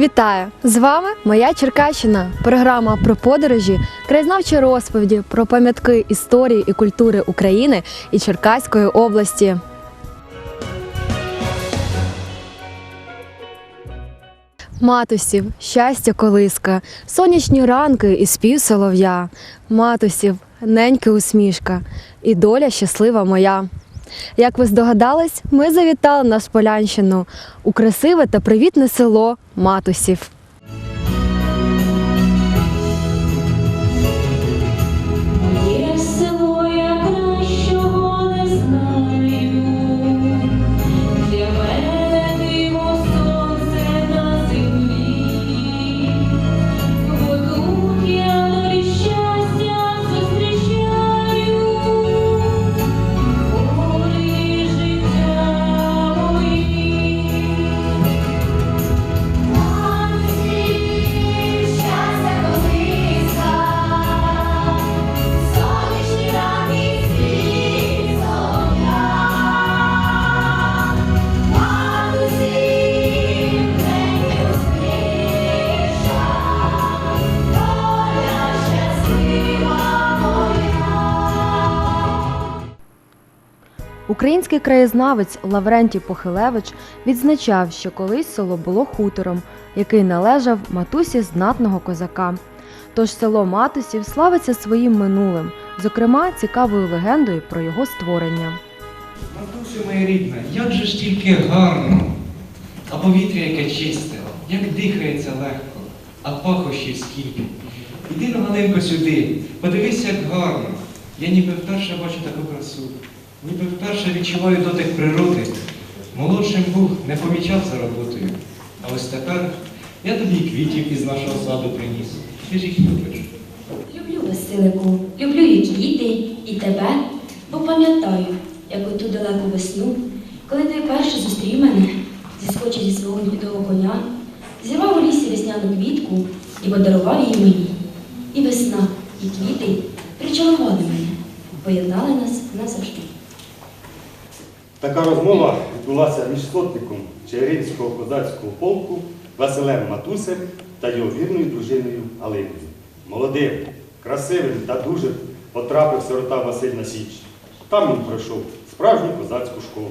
Вітаю! З вами моя Черкащина. Програма про подорожі, краєзнавчі розповіді про пам'ятки історії і культури України і Черкаської області. Матусів, щастя колиска, сонячні ранки і спів солов'я. Матусів, неньки усмішка, і доля щаслива моя. Як ви здогадались, ми завітали на Сполянщину у красиве та привітне село Матусів. Український краєзнавець Лаврентій Похилевич відзначав, що колись село було хутором, який належав матусі знатного козака. Тож село Матусів славиться своїм минулим, зокрема цікавою легендою про його створення. Матусю моя рідна, як же ж тільки гарно, а повітря яке чисте, як дихається легко, а пахощів скільки. Іди на Галинко сюди, подивись, як гарно. Я ніби вперше бачу таку красу, ніби вперше відчуваю дотик природи. Молодшим був, не помічав за роботою. А ось тепер я тобі квітів із нашого саду приніс. Ти ж їх любиш. Люблю Василику, люблю і квіти, і тебе, бо пам'ятаю, як оту далеку весну, коли ти вперше зустрів мене, зіскочив зі свого гнідого коня, зірвав у лісі весняну квітку і подарував її мені. І весна, і квіти причарували мене, поєднали нас назавжди. Така розмова відбулася між сотником Чигиринського козацького полку Василем Матусем та його вірною дружиною Алиною. Молодим, красивим та дуже потрапив сирота Василь на Січ. Там він пройшов справжню козацьку школу.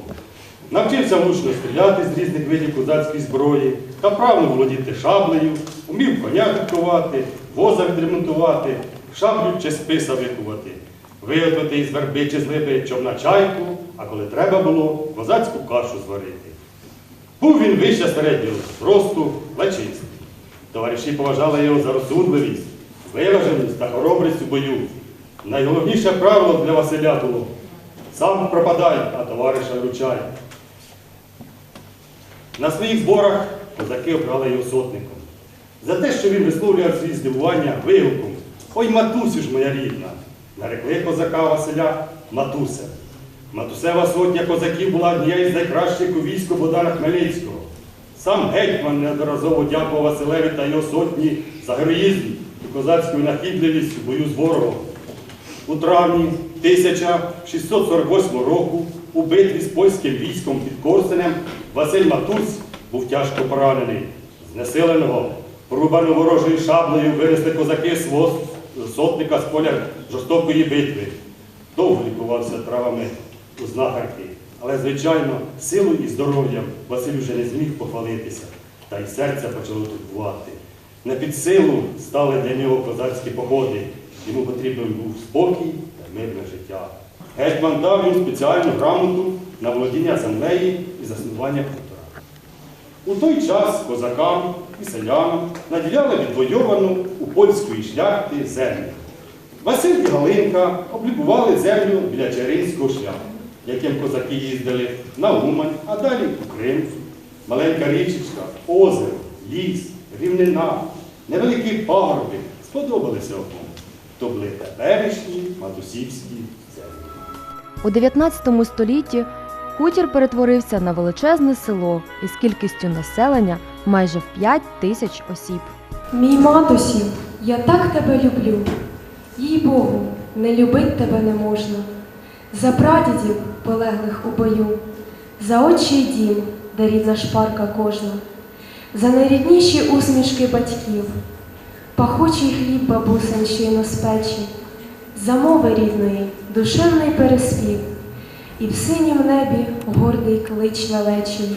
Навчився влучно стріляти з різних видів козацької зброї, та вправно володіти шаблею, умів коня підкувати, воза відремонтувати, шаблю чи списа викувати, виготовити із верби чи з липи човна чайку, а коли треба було, козацьку кашу зварити. Був він вище середнього зросту, плечистий. Товариші поважали його за розсудливість, виваженість та хоробрість у бою. Найголовніше правило для Василя було сам пропадай, а товариша вручай. На своїх зборах козаки обрали його сотником. За те, що він висловлював свої здивування вигуком Ой, матусю ж моя рідна! Нарекли козака Василя Матуся. Матусева сотня козаків була однією з найкращих у війську Богдана Хмельницького. Сам гетьман неодноразово дякував Василеві та його сотні за героїзм і козацьку нахідливість у бою з ворогом. У травні 1648 року у битві з польським військом під Корсенем Василь Матусь був тяжко поранений. Знесиленого, порубаного ворожою шаблею винесли козаки свого сотника з поля жорстокої битви. Довго лікувався травами у знахарки, але, звичайно, силою і здоров'ям Василь вже не зміг похвалитися, та й серце почало турбувати. Не під силу стали для нього козацькі походи. Йому потрібен був спокій та мирне життя. Гетьман дав йому спеціальну грамоту на володіння землею і заснування хутора. У той час козакам і селянам наділяли відвойовану у польської шляхти землю. Василь і Галинка облікували землю біля Чаринського шляху, яким козаки їздили на Умань, а далі у Крим. Маленька річечка, озеро, ліс, рівнина, невеликі пагорби сподобалися обом. То були теперішні матусівські землі. У 19 столітті хутір перетворився на величезне село із кількістю населення майже в 5 тисяч осіб. Мій матусів, я так тебе люблю. Їй Богу, не любить тебе не можна. За прадідів, полеглих у бою, за отчий дім, де рідна шпарка кожна. за найрідніші усмішки батьків, пахучий хліб бабусин щойно з печі, за мови рідної, душевний переспів, і в синім небі гордий клич. День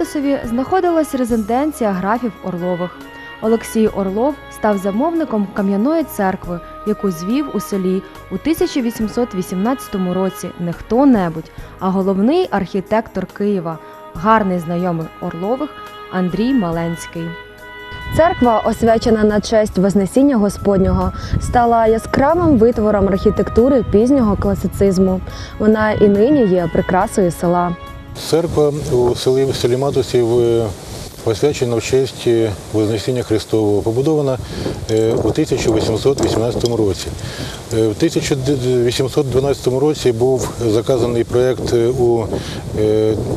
В знаходилась резиденція графів Орлових. Олексій Орлов став замовником кам'яної церкви, яку звів у селі у 1818 році не хто-небудь, а головний архітектор Києва, гарний знайомий Орлових Андрій Маленський. Церква, освячена на честь Вознесіння Господнього, стала яскравим витвором архітектури пізнього класицизму. Вона і нині є прикрасою села. Церква у селі, селі Матусів посвячена в честь е, Вознесіння Христового, побудована е, у 1818 році. Е, В 1812 році був заказаний проєкт у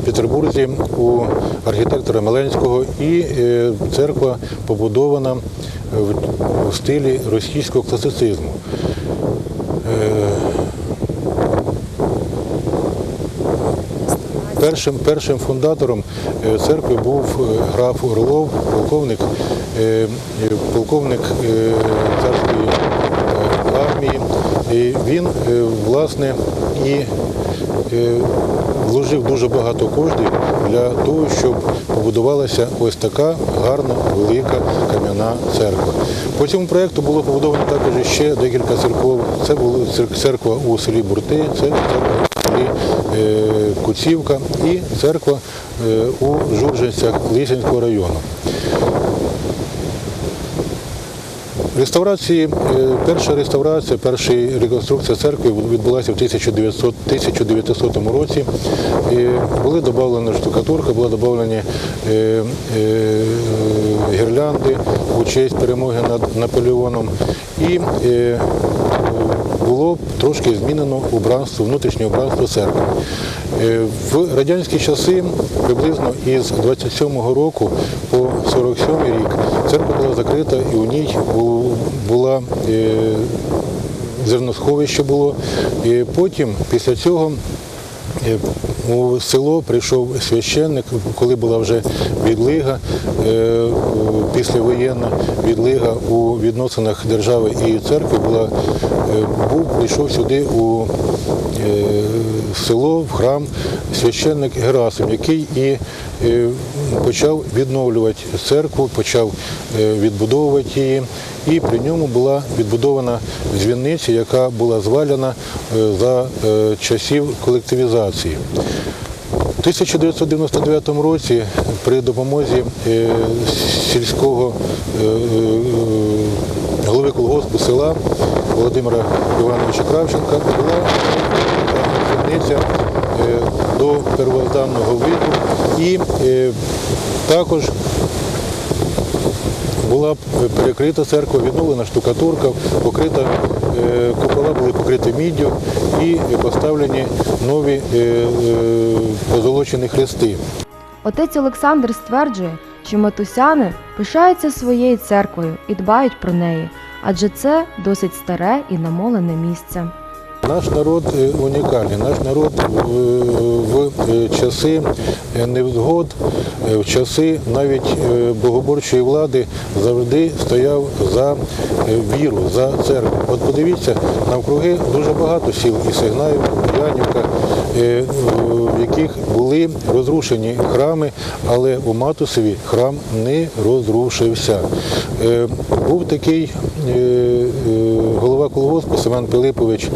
Петербурзі у архітектора Меленського, і церква побудована в стилі російського класицизму. Першим, першим фундатором е, церкви був е, граф Орлов, полковник, е, полковник царської армії. І він, власне, і вложив дуже багато коштів для того, щоб побудувалася ось така гарна, велика кам'яна церква. По цьому проєкту було побудовано також ще декілька церков. Це була церква у селі Бурти, це церква Куцівка і церква е, у Журжинцях Лисянського району. Реставрації, е, перша реставрація, перша реконструкція церкви відбулася в 1900, 1900 році. Були додавлені штукатурка, були додавлені е, гірлянди у честь перемоги над Наполеоном. І е, було трошки змінено убранство, внутрішнє убранство церкви. Е, В радянські часи, приблизно із 27-го року по 47-й рік, церква була закрита і у ній бу- була е, зерносховище було. І потім, після цього, Е, У село прийшов священник, коли була вже відлига, е, післявоєнна відлига у відносинах держави і церкви була, е, був, прийшов сюди у е, село, в храм священник Герасим, який і почав відновлювати церкву, почав відбудовувати її. І при ньому була відбудована дзвіниця, яка була звалена за часів колективізації. У 1999 році при допомозі е, сільського е, е, голови колгоспу села Володимира Івановича Кравченка була е, до первозданного виду. І також була б перекрита церква, відновлена штукатурка, покрита, е, купола були покриті міддю і поставлені нові е, е, позолочені хрести. Отець Олександр стверджує, що матусяни пишаються своєю церквою і дбають про неї, адже це досить старе і намолене місце. Наш народ е, унікальний. Наш народ е, в е, часи невзгод, в часи навіть богоборчої влади завжди стояв за віру, за церкву. От подивіться, навкруги дуже багато сіл і Сигнаїв, Янівка, в яких були розрушені храми, але у Матусові храм не розрушився. Був такий голова колгоспу Семен Пилипович,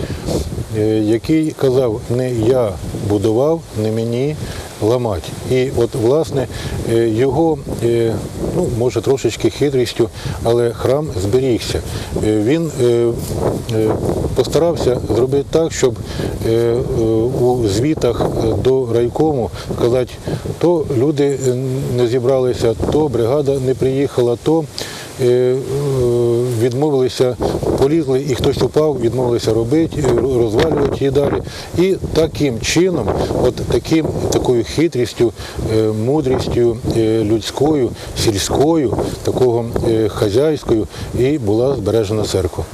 який казав, не я будував, не мені ламати. І от, власне, е, його, е, ну, може, трошечки хитрістю, але храм зберігся. Е, Він е, е, постарався зробити так, щоб е, е, у звітах е, до райкому сказати, то люди е, не зібралися, то бригада не приїхала, то е, е, відмовилися, полізли і хтось упав, відмовилися робити, розвалювати її далі. І таким чином, от таким, такою хитрістю, е, мудрістю е, людською, сільською, такого е, хазяйською і була збережена церква.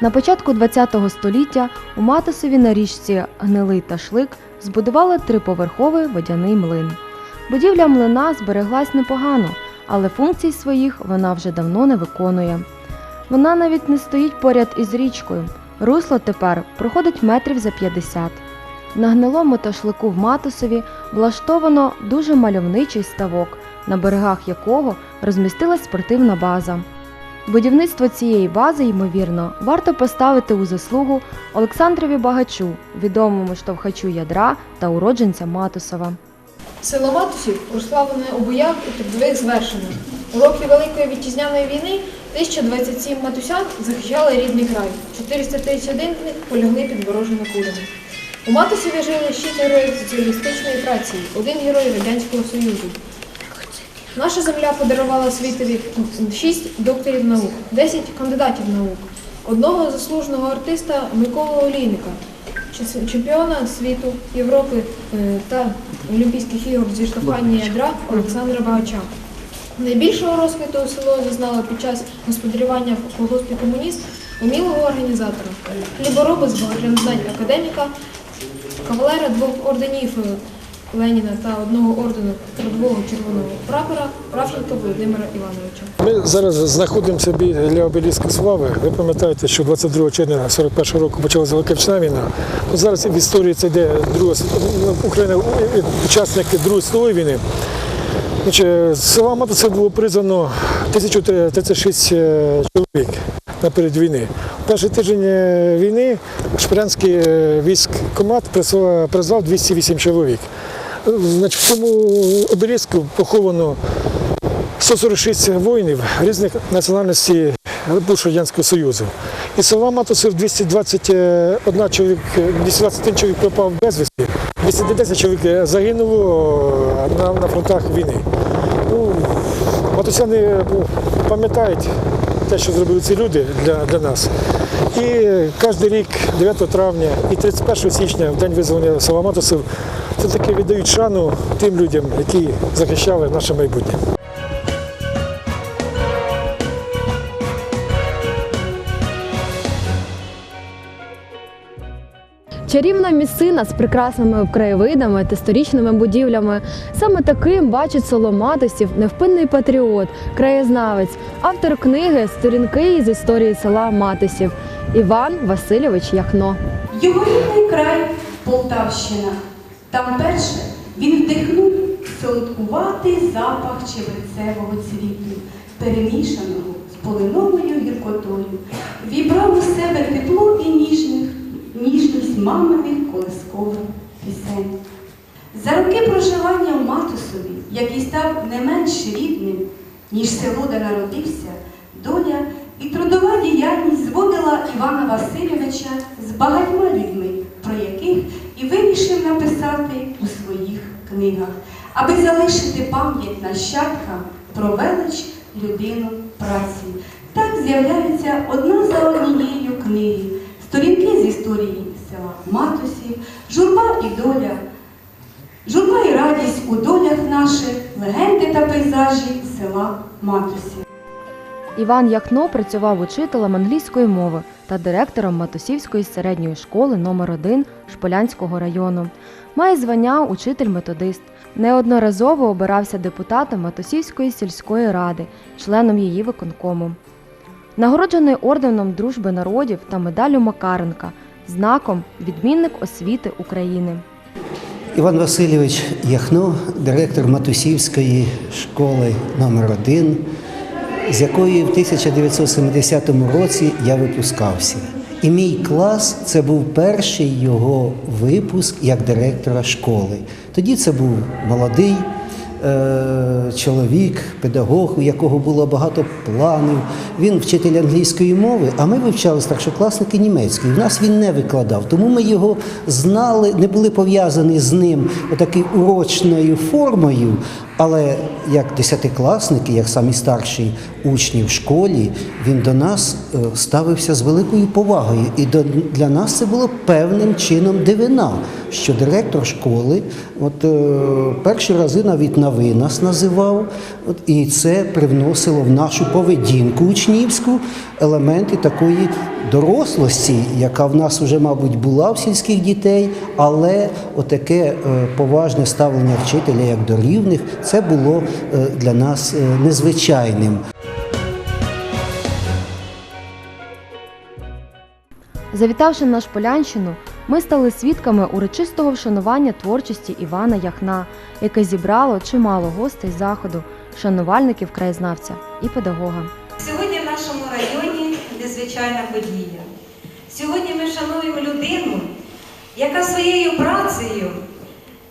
На початку ХХ століття у Матусові на річці Гнилий та Шлик збудували триповерховий водяний млин. Будівля млина збереглась непогано, але функцій своїх вона вже давно не виконує. Вона навіть не стоїть поряд із річкою. Русло тепер проходить метрів за 50. На гнилому ташлику в Матусові влаштовано дуже мальовничий ставок, на берегах якого розмістилась спортивна база. Будівництво цієї бази, ймовірно, варто поставити у заслугу Олександрові Багачу, відомому штовхачу ядра та уродженця Матусова. Село Матусів прославлене у боях і трудових звершеннях. У роки Великої вітчизняної війни 1027 матусян захищали рідний край. 431 з них полягли під ворожими кулями. У Матусеві жили 6 героїв соціалістичної праці, один герой Радянського Союзу. Наша земля подарувала світові 6 докторів наук, 10 кандидатів наук, одного заслуженого артиста Миколу Олійника, чемпіона світу Європи е, та Олімпійських ігор зі штовхання ядра Олександра Багача. Найбільшого розквіту село зазнало під час господарювання в колгоспі комуніст умілого організатора, хлібороби з багатьом знань академіка, кавалера двох орденів е, Леніна та одного ордену трудового червоного прапора Кравченка Володимира Івановича. Ми зараз знаходимося біля обеліска слави. Ви пам'ятаєте, що 22 червня 41 року почалася Велика війна. Ну, зараз в історії це йде друга Україна е, учасник Другої світової війни. З села було призвано 1036 е, чоловік наперед війни. Перший тиждень е, війни Шпирянський е, військкомат призвав 208 чоловік. Значить, в цьому обеліску поховано 146 воїнів різних національностей Радянського Союзу. І села Матусів 221 чоловік, 221 чоловік пропав безвісти, 210 чоловік загинуло на, на фронтах війни. Ну, матусяни ну, пам'ятають те, що зробили ці люди для, для нас. І кожен рік, 9 травня і 31 січня, в день визволення села Матусів, все-таки віддають шану тим людям, які захищали наше майбутнє. Чарівна місцина з прекрасними краєвидами та сторічними будівлями. Саме таким бачить село Матусів невпинний патріот, краєзнавець, автор книги Сторінки з історії села Матусів Іван Васильович Яхно. Його рідний край Полтавщина. Там перше він вдихнув солодкуватий запах чебрецевого цвіту, перемішаного з полиновою гіркотою, вібрав у себе тепло і ніжних, ніжність маминих колискових пісень. За роки проживання в Матусові, який став не менш рідним, ніж село, де народився, доля і трудова діяльність зводила Івана Васильовича з багатьма людьми, про яких і вирішив написати у своїх книгах, аби залишити пам'ять нащадкам про велич людину праці. Так з'являються одна за однією книги, сторінки з історії села Матусів, журба і доля, журба і радість у долях наших, легенди та пейзажі села Матусів. Іван Яхно працював учителем англійської мови та директором Матусівської середньої школи номер 1 Шполянського району. Має звання учитель-методист. Неодноразово обирався депутатом Матусівської сільської ради, членом її виконкому. Нагороджений орденом Дружби народів та медаллю Макаренка, знаком Відмінник освіти України. Іван Васильович Яхно, директор Матусівської школи номер 1 з якої в 1970 році я випускався. І мій клас це був перший його випуск як директора школи. Тоді це був молодий чоловік, педагог, у якого було багато планів. Він вчитель англійської мови, а ми вивчали старшокласники німецької. В нас він не викладав, тому ми його знали, не були пов'язані з ним отакою урочною формою. Але як десятикласники, як самі старші учні в школі, він до нас е, ставився з великою повагою. І для нас це було певним чином дивина, що директор школи, от е, перші рази навіть на ви нас називав, от, і це привносило в нашу поведінку учнівську елементи такої дорослості, яка в нас вже, мабуть, була в сільських дітей, але отаке е, поважне ставлення вчителя як до рівних, це було е, для нас е, незвичайним. Завітавши на Шполянщину, ми стали свідками урочистого вшанування творчості Івана Яхна, яке зібрало чимало гостей заходу, шанувальників краєзнавця і педагога. Незвичайна подія. Сьогодні ми шануємо людину, яка своєю працею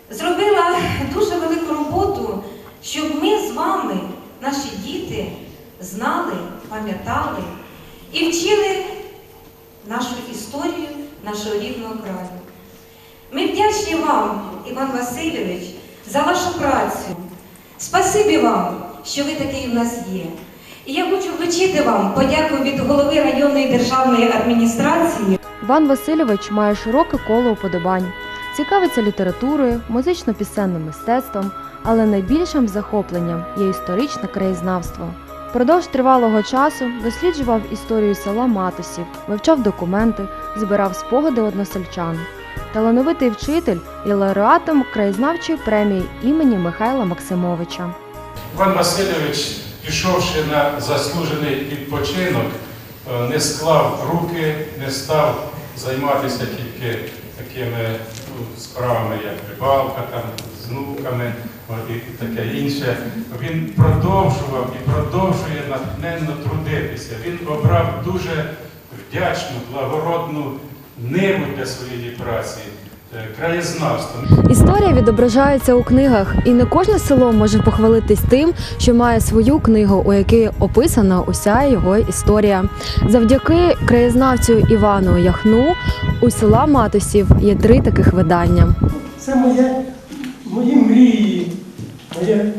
зробила дуже велику роботу, щоб ми з вами, наші діти, знали, пам'ятали і вчили нашу історію нашого рідного краю. Ми вдячні вам, Іван Васильович, за вашу працю. Спасибі вам, що ви такий в нас є. І я хочу вручити вам подяку від голови районної державної адміністрації. Іван Васильович має широке коло уподобань, цікавиться літературою, музично-пісенним мистецтвом, але найбільшим захопленням є історичне краєзнавство. Продовж тривалого часу досліджував історію села Матусів, вивчав документи, збирав спогади односельчан. Талановитий вчитель і лауреатом краєзнавчої премії імені Михайла Максимовича. Іван Васильович, пішовши на заслужений відпочинок, е, не склав руки, не став займатися тільки такими ну, справами, як рибалка, там, з внуками і таке інше. Він продовжував і продовжує натхненно трудитися. Він обрав дуже вдячну, благородну ниву для своєї праці, е, краєзнавство. Історія відображається у книгах, і не кожне село може похвалитись тим, що має свою книгу, у якій описана уся його історія. Завдяки краєзнавцю Івану Яхну у села Матусів є три таких видання. Це моє, мої мрії, моє,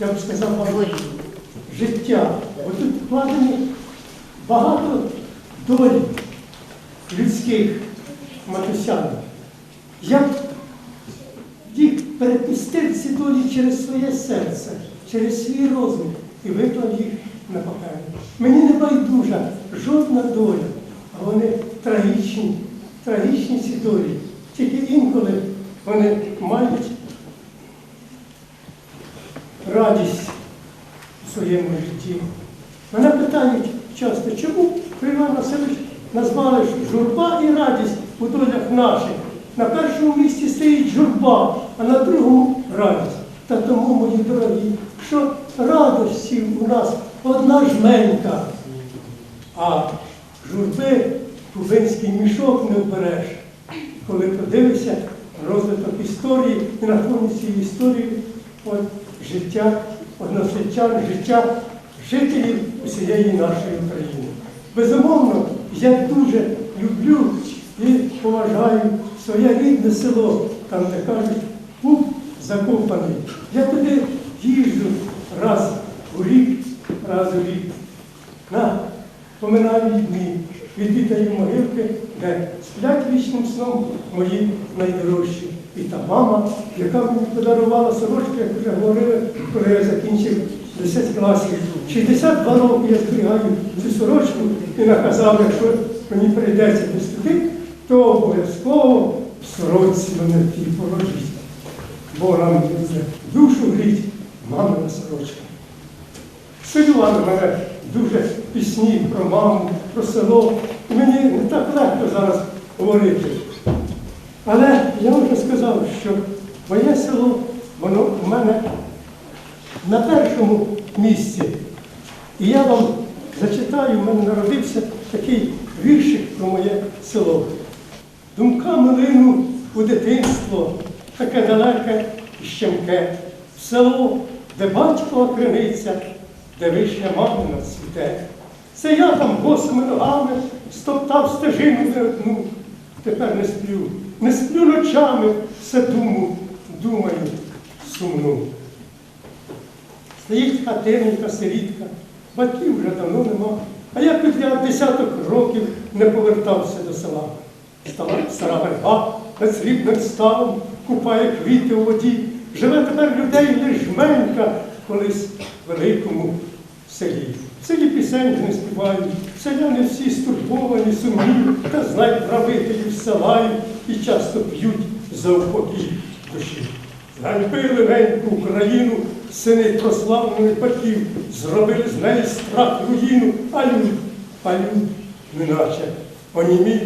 я б сказав, життя. Бо тут вкладені багато доль людських матусян. Я їх перепустив ці долі через своє серце, через свій розум і виклав їх на папері. Мені не байдужа жодна доля, а вони трагічні, трагічні ці долі. Тільки інколи вони мають радість у своєму житті. Мене питають часто, чому Іван Васильович назвали журба і радість у долях наших. На першому місці стоїть журба, а на другому радість. Та тому, мої дорогі, що радості у нас одна жменька, а журби кубинський мішок не вбереш. Коли подивишся розвиток історії і на фоні цієї історії от, життя односельчан, життя жителів усієї нашої України. Безумовно, я дуже люблю і поважаю своє рідне село, там, де кажуть, пуп закопаний. Я туди їжджу раз у рік, раз у рік. На, поминаю дні, відвідаю могилки, де сплять вічним сном мої найдорожчі. І та мама, яка мені подарувала сорочку, як вже говорили, коли я закінчив 10 класів. 62 роки я зберігаю цю сорочку і наказав, якщо мені прийдеться поступити, то обов'язково в сорочці мене ті положить. Бо буде душу гріть мамина сорочка. Співали мене дуже пісні про маму, про село. Мені не так легко зараз говорити. Але я вже сказав, що моє село, воно в мене на першому місці. І я вам зачитаю, в мене народився такий віршик про моє село. Думками лину у дитинство, таке далеке і щемке, в село, де батькова криниця, де вишня мамина цвіте. Це я там босими ногами стоптав стежину не одну, тепер не сплю, не сплю ночами, все думу, думаю, сумну. Стоїть хатиненька, сирітка, батьків вже давно нема, а я підряд десяток років не повертався до села. Стала стара верба над срібним ставом, купає квіти у воді. Живе тепер людей лиш менька, колись в великому селі. В селі пісень не співають, селяни всі стурбовані, сумні, та знай правителів села і часто п'ють за упокій душі. Ганьбили неньку Україну, сини прославлених батьків, зробили з неї страх руїну, а люд, а люд, неначе онімів,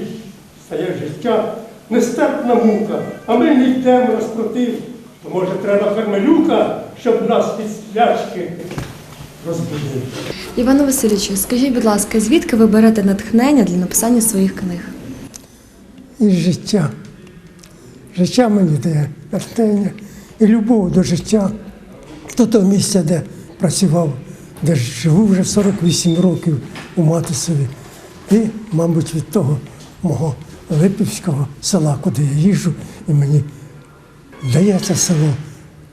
стає життя, нестерпна мука, а ми не йдемо розпротив. То може треба фермелюка, щоб нас від сплячки розбудив. Івану Васильовичу, скажіть, будь ласка, звідки ви берете натхнення для написання своїх книг? із життя. Життя мені дає натхнення і любов до життя, до того місця, де працював, де живу вже 48 років у Матисові. І, мабуть, від того мого Липівського села, куди я їжджу, і мені дає це село,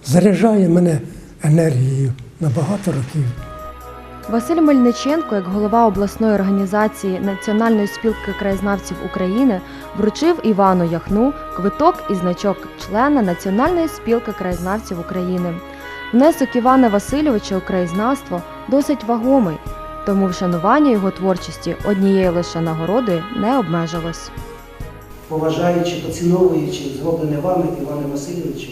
заряджає мене енергією на багато років. Василь Мельниченко, як голова обласної організації Національної спілки краєзнавців України, вручив Івану Яхну квиток і значок члена Національної спілки краєзнавців України. Внесок Івана Васильовича у краєзнавство досить вагомий, тому вшанування його творчості однією лише нагородою не обмежилось. Поважаючи, поціновуючи зроблене вами, Іване Васильовичу,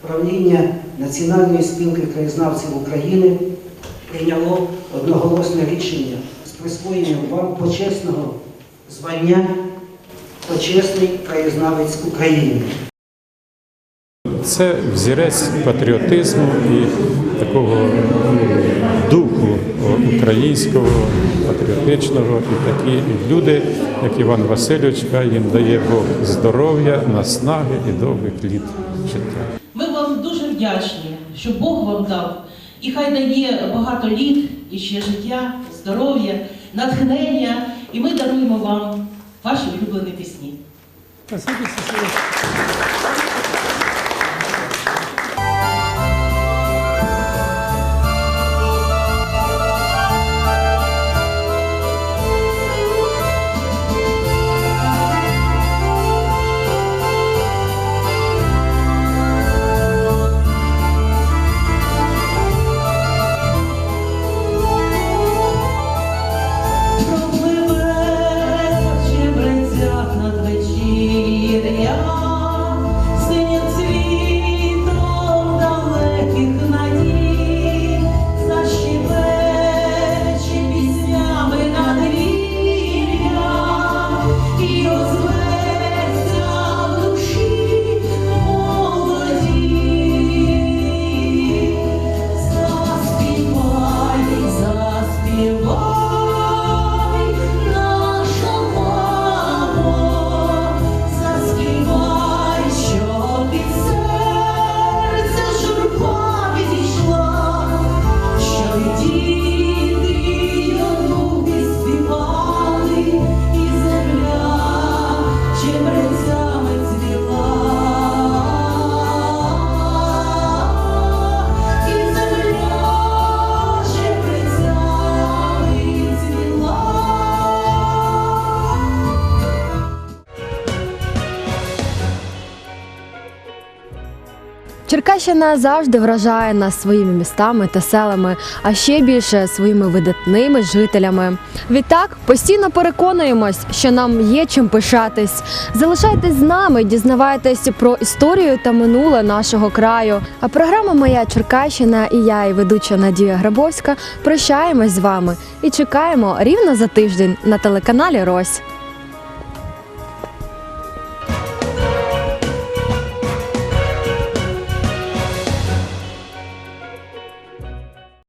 правління Національної спілки краєзнавців України прийняло одноголосне рішення з присвоєнням вам почесного звання Почесний краєзнавець України. Це взірець патріотизму і такого духу українського, патріотичного. І такі люди, як Іван Васильович, хай їм дає Бог здоров'я, наснаги і довгих літ життя. Ми вам дуже вдячні, що Бог вам дав. І хай дає багато літ, і ще життя, здоров'я, натхнення. І ми даруємо вам ваші улюблені пісні. Черкащина завжди вражає нас своїми містами та селами, а ще більше своїми видатними жителями. Відтак постійно переконуємось, що нам є чим пишатись. Залишайтесь з нами, дізнавайтесь про історію та минуле нашого краю. А програма Моя Черкащина і я, і ведуча Надія Грабовська, прощаємось з вами і чекаємо рівно за тиждень на телеканалі Рось.